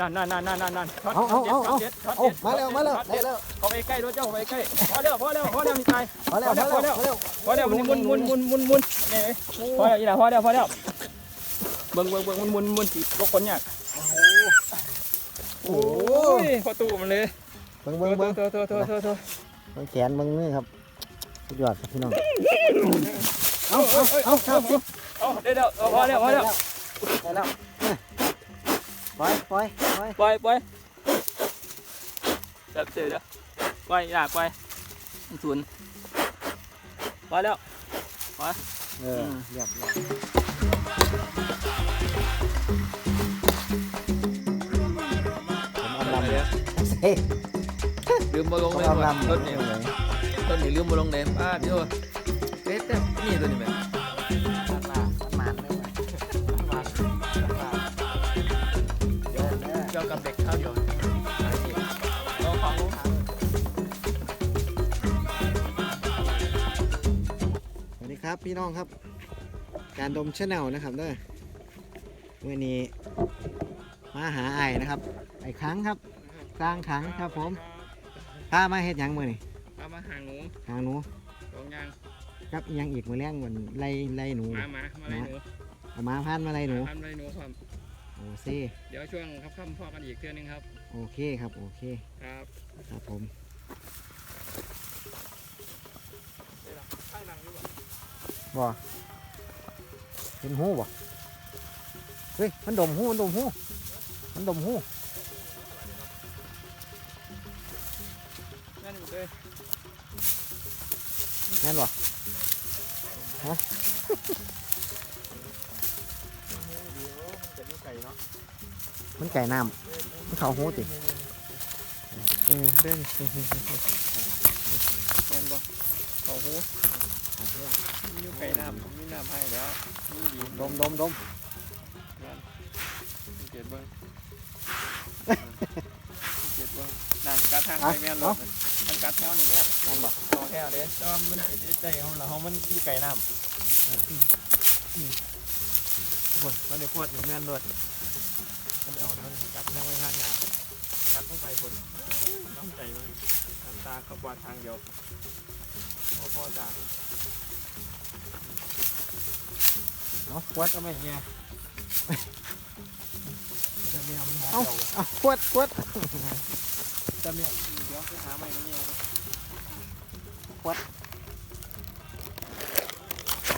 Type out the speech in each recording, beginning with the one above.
นั่นนั่นนั่นนั่นนั่นช็อตเอาเอาเอาเอาช็ตด็ดช็อตโอ้เด็ดมาแล้วมาแล้วช็อตได้เด็ดแล้ว เข้าไปใกล้รถเจ้าเข้าไปใกล้พอแล้วพอแล้วพอแล้วมีใจมาแล้วมาแล้วมาแล้วพอแล้วมันมุนมุนมุนมุนมุนนี่พอแล้วอีหล่ะพอแล้วพอแล้วเบิ่งเบิ่งเบิ่งมุนมุนมุนสิลกคนยากโอ้โหยพอตู้มันเลยเบิ่งเบิ่งเบิ่งงเธอเธอเธอเธอเธอเบิ่งแขนเบิ่งมือครับสุดยอดครับพี่น้องเอาเอาเอาเอาเอาเดี๋ยวเดี๋ยวพอแล้วพอแล้วได้แล้ว ปล่อยปล่อยปล่อยปล่อยปล่อยจับเสือเดี๋ยวปล่อยอยากปล่อยศูนย์ปล่อยแล้วเออเรียบร้อยผมเอาลำเฮ้ยลืมมาลงผมเลยเอาว่ะลำรถนี่รถนี่ลืมมาลงเลยป้าเดี๋ยวเฟสแต่นี่ตัวนี้แม่ ยวกับเด็กข้าวเดียวเราฟังรู้ทางสวัสดีครับพี่น้องครับ การดมชาแนลนะครับเด้อวันนี้มาหาไอ้นะครับ ไอ้ครั้งครับสร้างครั้งครับผมพามาเฮ็ดหยังมือนี่มามาหางหนูหาหนูสองอย่างกับอิหยังอีกมือแรงวันไล่ไล่หนูมามามาเลยหนูเอามาพันมาไล่หนูทำเลยหนูความ โอเซเดี๋ยวช่วงค่ำๆพ่อกันอีกเทื่อนึงครับ โอเคครับ โอเค ครับ ครับผมข้างหลังอยู่บ่บ่เห็นหูบ่เฮ้ย มันดมหู มันดมหู มันดมหูนั่นอยู่เลยแม่นบ่ฮะ มันไก่น้ำมันเขาหูติเออเด้นแม่นบ่เขาหูมีไก่น้ำมีน้ำให้แล้วมีดีดมดมดมเจ็ดเบิ้งเจ็ดเบิ้งนั่นกัดทางไปแม่นรถมันกัดแถวนี่แม่นนั่นบ่อาแถวเด้แต่ว่ามันเห็ดได้ของเราเขามันอยู่ไก่น้ำบนเราเดี๋ยวขวดอยู่แม่นรถมันเอาเท่านี้กัดทางไปทางหน้า กัดลงไปบนน้ำใจมันน้ำตาขับวาดทางเดียวพอพอจ่าเอาขวดก็ไม่เงี้ยจะเมียมันหาเอาเจ้าเอาขวดขวดจะเมียเดี๋ยวไปหาใหม่ไม่เงี้ย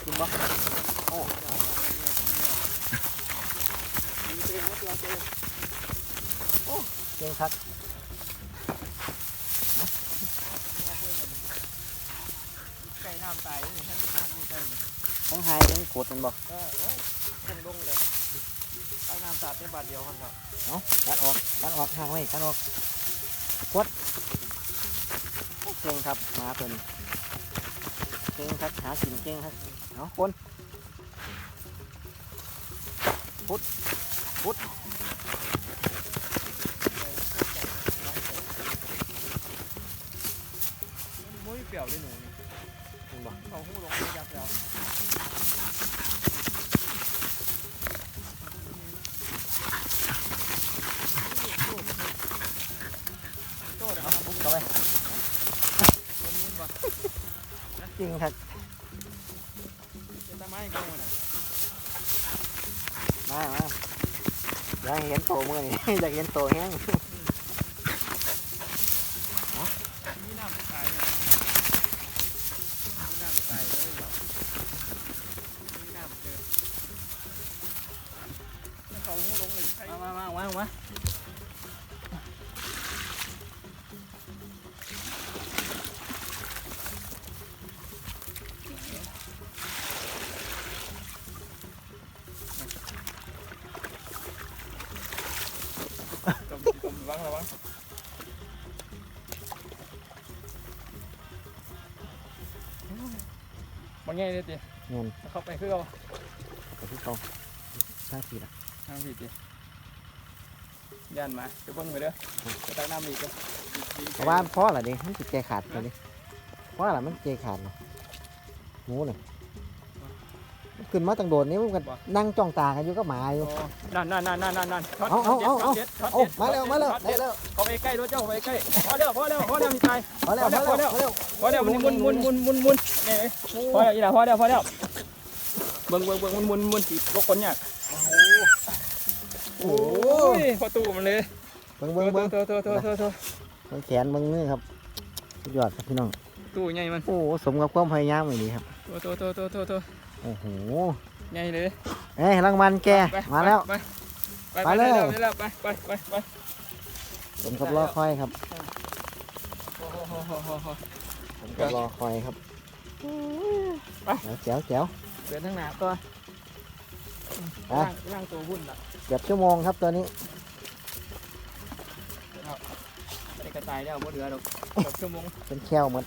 กินบ่โอ้ เก่งครับไก่น้ำตายนี่ท่านน้ำนี่ได้ทั้งไฮทั้งขวดมันบ่เออเอ้ยคงลงเลยไก่น้ำสาดได้บาทเดียวคนเนาะเอาตัดออกตัดออกทางไว้ตัดออกขวดโอ้เก่งครับหมาตัวนี้เก่งครับหากินเก่งครับเอาคนมุ้ย เปรี้ยวด้วยหนูนี่เห็นบ่เขาหูลงไปยักแล้วโตเดี๋ยวเอามาบุกเข้าไปตรงนี้บ่จริงครับเป็นต้นไม้กองมันอะมามาอยากเห็นโตมือนี่ อยากเห็นโตแห้ง ง่ายเลยติเงินเข้าไปคือเอาไปที่เขาทางสีละทางผิดดิย่านมาจะเบิ้งไปเด้อจะตักน้ำอีกเด้อเพราะว่าพ่อละดิมันจิใจขาดเลยดิเพราะอะไรมันใจขาดเนาะหมูเลย ขึ้นมาตั้งโดดนี่มันก็นั่งจ้องตากันอยู่ก็หมาอยู่ นั่นนั่นนั่นนั่นนั่นนั่นช็อตเอาเอาเอาเอาช็ตด็ดช็ตโอ้เด็ดมาแล้วมาแล้วช็อตได้เด็ดแล้วเข้าไปใกล้รถเจ้าเข้าไปใกล้พอแล้วพอแล้วพอแล้วมีตายพอแล้วพอแล้วพอแล้วพอแล้วมันมุนมุนมุนมุนมุนนี่พอแล้วอีหล่ะพอแล้วพอแล้วเบิ่งเบิ่งเบิ่งมุนมุนมุนสิลกคนเนี่ยโอ้โอ้ยพอตู้มันเลยเบิ่งเบิ่งเบิ่งโตโตโตโตโตเบิ่งแขนเบิ่งมือครับสุดยอดครับพี่น้องตู้ใหญ่มันโอ้สมกับความพยายามอย่างนี้ครับโตโตโตโตโตโต โอ้โหใหญ่เลยเอ้ยรางวัลแกไปมาแล้ว ไปไปมาไปแล้แล้ววแล้วไปไปไปไปสมกับรอคอยครับโอ้โหโหโหโหโห สมกับรอคอยครับไป แจ๋วแจ๋วเดินทางหน้าก่อนไปร่างร่างตัวหุ้นละเกือบชั่วโมงครับตัวนี้ไอ้กระต่ายแล้วบ่เหลือดอกเกือบชั่วโมงเป็นแควหมด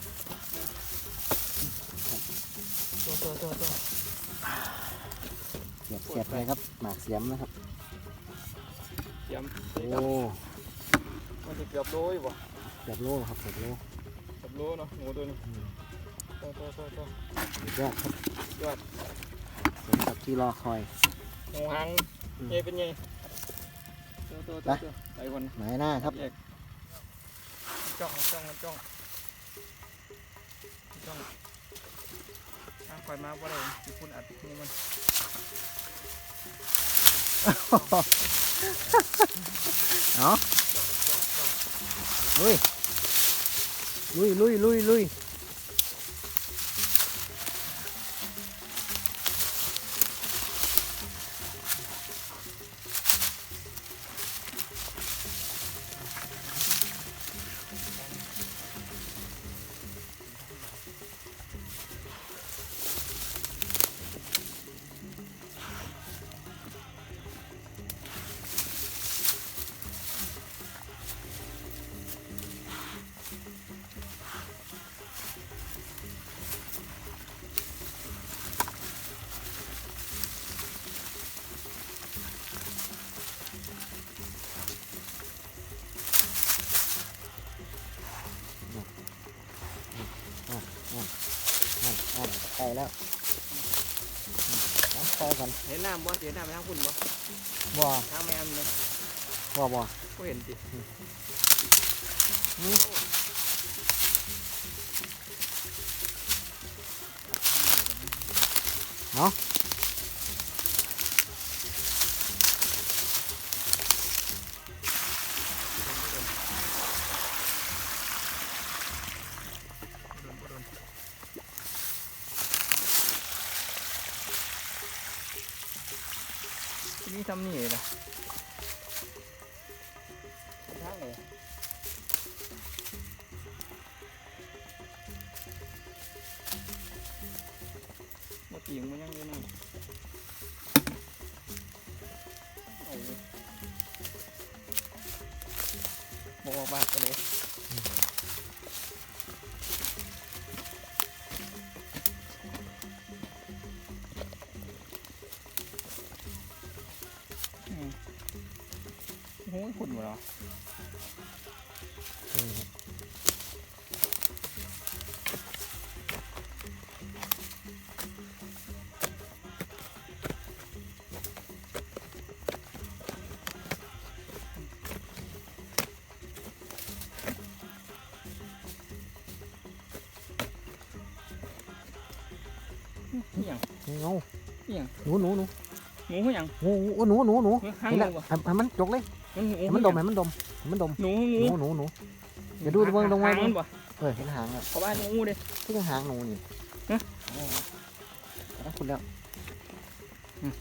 โตโตโตโตเสียบเสียบเลยครับ หมากเสียมนะครับเตรียมโอ้มันจะเกือบโลอยู่บ่เกือบโลครับเกือบโลเกือบโลเนาะหมูตัวนี้โตโตโตโตสุดยอดครับยอดสมกับที่รอคอยหมูหางใหญ่เป็นไงโตโตโตโตไปคนหมายหน้าครับแยกจ้องจ้องจ้องจ้องอะคอยมาบ่ได้สิพุ่นอัดหมูมัน เนาะลุยลุยลุยลุยลุย ห็นน้ำบ่เห็นน้ำไปทางพุ่นบ่บ่ทางแม่มเลยบ่บ่ก็เห็นสินี่ทำนี่เลยนะทางเลยมาตีงมันยังอยู่นั่นเอา เลยบอกออกมาไปเลย เงานี่ยัง หนูหนูหนูหมูคือหยังหนูหนูหนูหนูหางเห็นหแล้วมูบ่ให้ให้มันจกเลยมันหมูให้มันดมให้มันดมให้มันดมหนูหหมูนูหนูหนูเดี๋ยวดูเบิ่งตรงไว้หางมันบ่เออเห็นหางแล้วเพราะว่าหนูเด้ก็ยังหางหนูนี่ฮะแล้วคุณแล้วอืม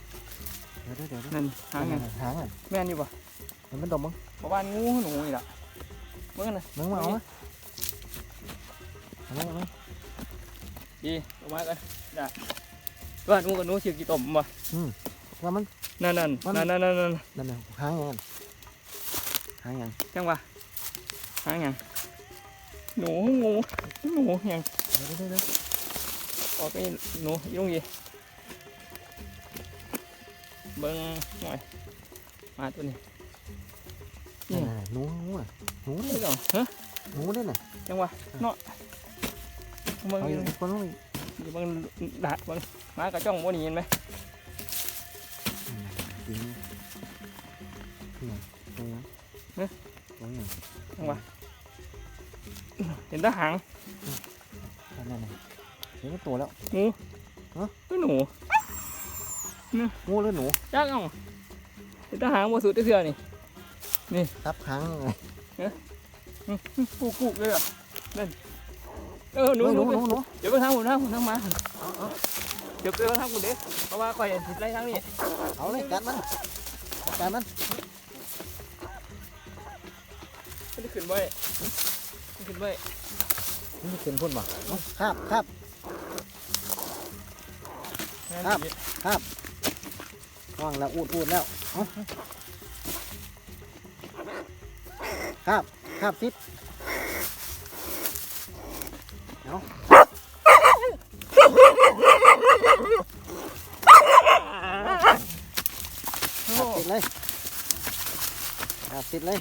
เดี๋ยวเดี๋ยวเดี๋ยวนั่นหางไงหางอะแม่นอยู่บ่เห็นมันดมมั้งเพราะว่างูหนูนี่ล่ะเบิ่งนะมึงมาเอามาเอามาเอามาดีเอามากันได้ ว่าหนูกับหนูสิกี่ต้มบ่ว่ามัน นั่นนั่นมัน นั่นนั่นนั่นนั่นนั่นน่ะหางยังไงหางยังจังวะหางหยังหนูงูหนูหยังเดี๋ยวเดี๋ยวเดี๋ยวออกไปหนูอีลุงยีเบิ่งหน่อยมาตัวนี้นี่นั่นน่ะหนูหนูอะหนูนี่นี่ก่อนฮะหนูนี่น่ะจังวะเนาะเบิ่งเอาออียู่กคนนู้นอีก อยู่เบิ่งดาดเบิ่งหมากระจ้องบ่หนีเห็นไหมยิงนี่ตรงนั้นเอ๊ะตรงนี้เห็นแตาหางนั่นนั่นเห็นตัวแล้วงูฮะตัวหนูงูหรือหนูจักเอ้าเห็นแตาหางบ่สุดเทื่อนี่ทับหางไงกูกูเลยอะนั่น เออหนูเฮ้ยหหนูนูหนูหนูเดี๋ยวไปทางผมทางผมทางมาเดี๋ยวไปทางผมเด้เพราะว่าคอยเห็นทิศไรทางนี้เอาเลยกัดมันกัดมันไม่ได้ขึ้นไว้ไม่ขึ้นไว้นี่เป็นพ่นบ่เอาคาบคาบครับว่างแล้วอูดอูดแล้วเอาคาบคาบซิดเอาคาบซิดเลย คาบซิดเลย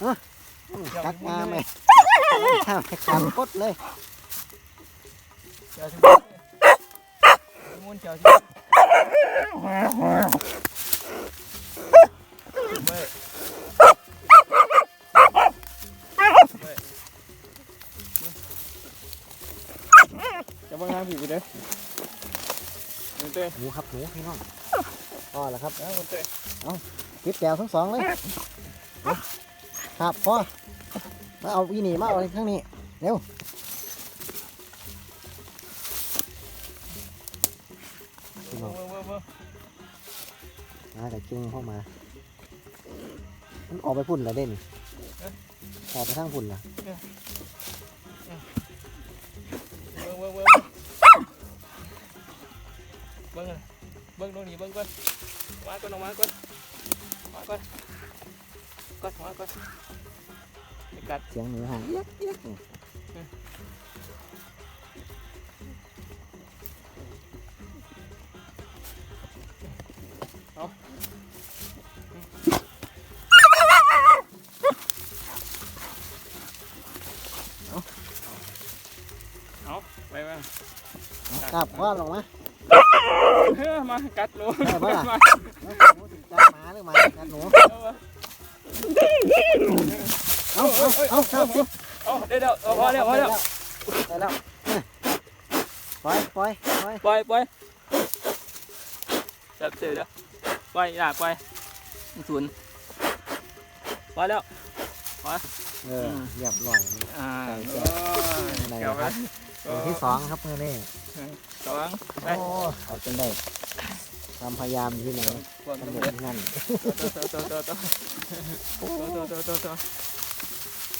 เอ้อกัดมาไหมข้าวขามกดเลยเจ้าที่มุนเจ้าที่ขึ้นไว้จะบังทางผีไปเด้อเต้หนูครับหนูพี่น้องพอแล้วครับนะคนเต้ติดแก้วทั้งสองเลยเอา ครับพ่อมาเอาอีนี่มาเอาข้างนี้เร็วพี่น้องเว้อเว้อมาแต่กิ้งเข้ามา มันออกไปพุ่นแล้วเด่นออกไปทางพุ่นละเว้อเว้อเว้อเบิ้งเลยเบิ้งตรงนี้เบิ้งก่อนมาก่อนออกมาก่อนมาก่อน ก่อนมาก่อนไอ้กัดเสียงหนูห่างเอียกเอียกนี่ไปบ้างเอาครับพ่อลงมาเฮ้ยมากัดหนูได้ปะล่ะมาหนูถึงจับหมาหรือหมากัดหนู เอาเอาเอาเอาเอาได้แล้วเอาพอแล้วพอแล้วได้แล้วปล่อยปล่อยปล่อยปล่อยปล่อยจับเสือเดี๋ยวปล่อยอย่าปล่อยศูนย์ปล่อยแล้วเออเรียบร้อยอ่าใส่โอ้แก้ยวเกี่ยวไหนครับที่สองครับเพื่อนนี่สองไปโอ้เอาจนได้ ควพยายามอยู่ที่ไหนความสำเร็จนั่น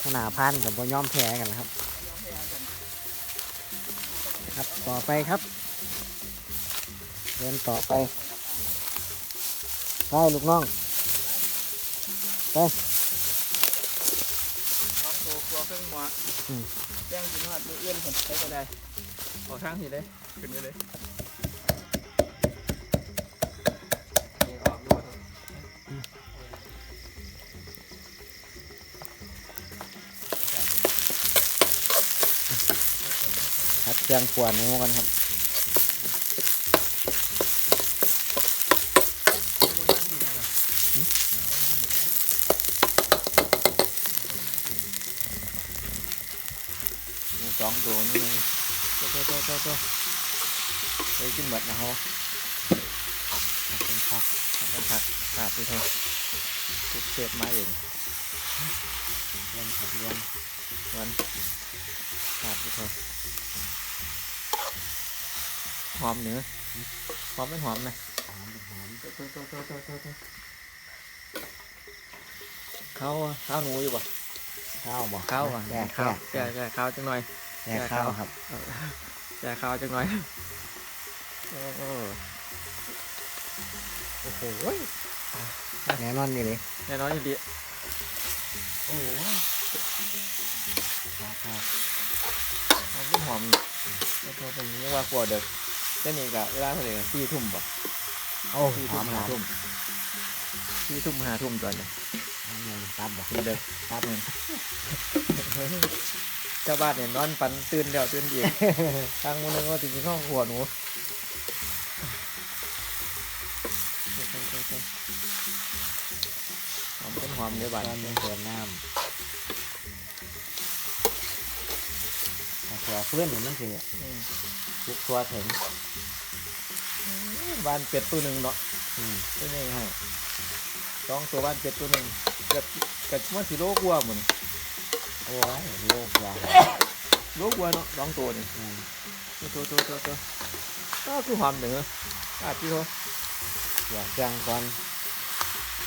ขนาดพันกับบย้อมแพ้กันนะครับ ครับต่อไปครับเดินต่อไปได้ลูกน้องไปท้องโตครัวเครื่องหมอแจ้งจินวัดมือเอื้อนผมใช้ก็ได้ออกทางสิเลยขึ้นไปเลย ครับเครื่องขวานหนูกันครับหนูสองตัวนี่ไงตัวตัวตัวตัวตัวไปขึ้นหมดนะฮะเป็นพักเป็นพักขาดไปเถอะทุกเศษไม้เองเลี้ยงครับเลี้ยงวันขาดไปเถอะ หอมเนื้อหอมไม่หอมนะหอมหอมตัวตัวตัวตัวตัวตัวข้าวข้าวหนูอยู่ป่ะข้าวบ่ข้าวอะแก่ข้าวแก่แก่ข้าวจังหน่อยแก่ข้าวครับแก่ข้าวจังหน่อยโอ้โหโอ้โหแน่นอนนี่เลยแน่นอนอยู่ดีโอ้โหข้าวข้าวหอมไม่หอมแล้วพอเป็นนี้ว่ากลัวเด็ก เจ้านี่กะเวลาเท่าไหร่สี่ทุ่มป่ะโอ้สี่หทุ่อมมหห้าอมทุ่มสี่ทุ่มห้าทุ่มตัวเนี่ยตัดบ่นี่เด็กครับเนี่ยเจ้าบ้านเนี่ยนอนปันตื่นเดี๋ยวตื่นอีกทางมันนึงก็ถึงข้องหัวหนูหอมเด้อบาดตอนเป็นเติมน้ำถ้าตัวเพื่อนนี่มันคืออืมทุกตัวถึง บ้านเป็ดตัวหนึ่งเนาะอืมตัวนี้ให้สองตัวบ้านเป็ดตัวหนึ่งเกือบเกือบมันสิโลกว่าหมดโอ้ยโลกยาโลกว่าเนาะสองตัวนี่อืมตัวตัวตัวตัวก็คือหอมเด้ออาพี่โทอยากจังก่อน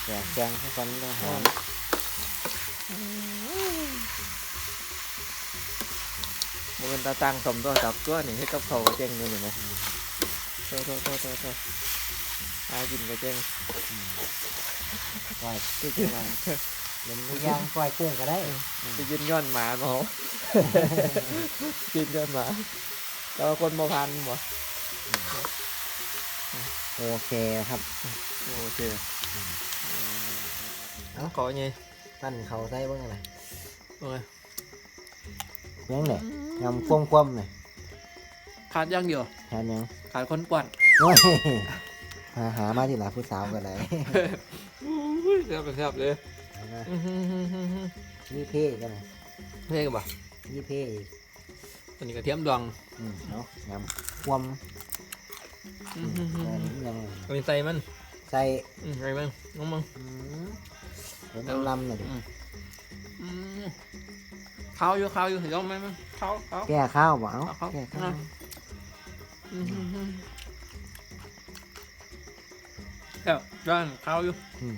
อยากจังให้กันต้องหอมมันเป็นตาตังสมตัวจับตัวนี่ให้กับเขาก็เจ๊งเลยเห็นไหม ตัวตัวตัวตัวตัวหากินก็เจ๊งปล่อยที่จะมาเป็นทุกอย่างปล่อยกุ้งก็ได้ไปกินย้อนหมาเนาะกินย้อนหมาแล้วคนบ่พันบ่โอเคครับ โอเคเอ้าขอไงปั้นเขาใส่บ้างอะไรโอ้ยยังเนี่ยำควงควมๆเนี่ย ขาดอย่างเดียวแทนยังขาดคนป่วนโอ้ยหาหามาที่หลาผู้สาวกันเลยอุ้ยเสียบเสียบเลยเอามาอื้อหือหือหือหือยี่เพ่กันนะเท่กันบ่ยี่เพ่อีกอันนี้กระเทียมดองอืมเนาะยำควมอื้อหือหืออันหือนี้ยังเอาไปใส่มันใส่อืมใส่มันน้องมึงอืมเห็นลำๆหน่อยดิอืมข้าวอยู่ข้าวอยู่เห็นยอมไหมมั้งข้าวข้าวแก้ข้าวบ่เอาเอาข้าวแก้ข้าวอืมหือหือ แล้วด้านข้าวอยู่ อืม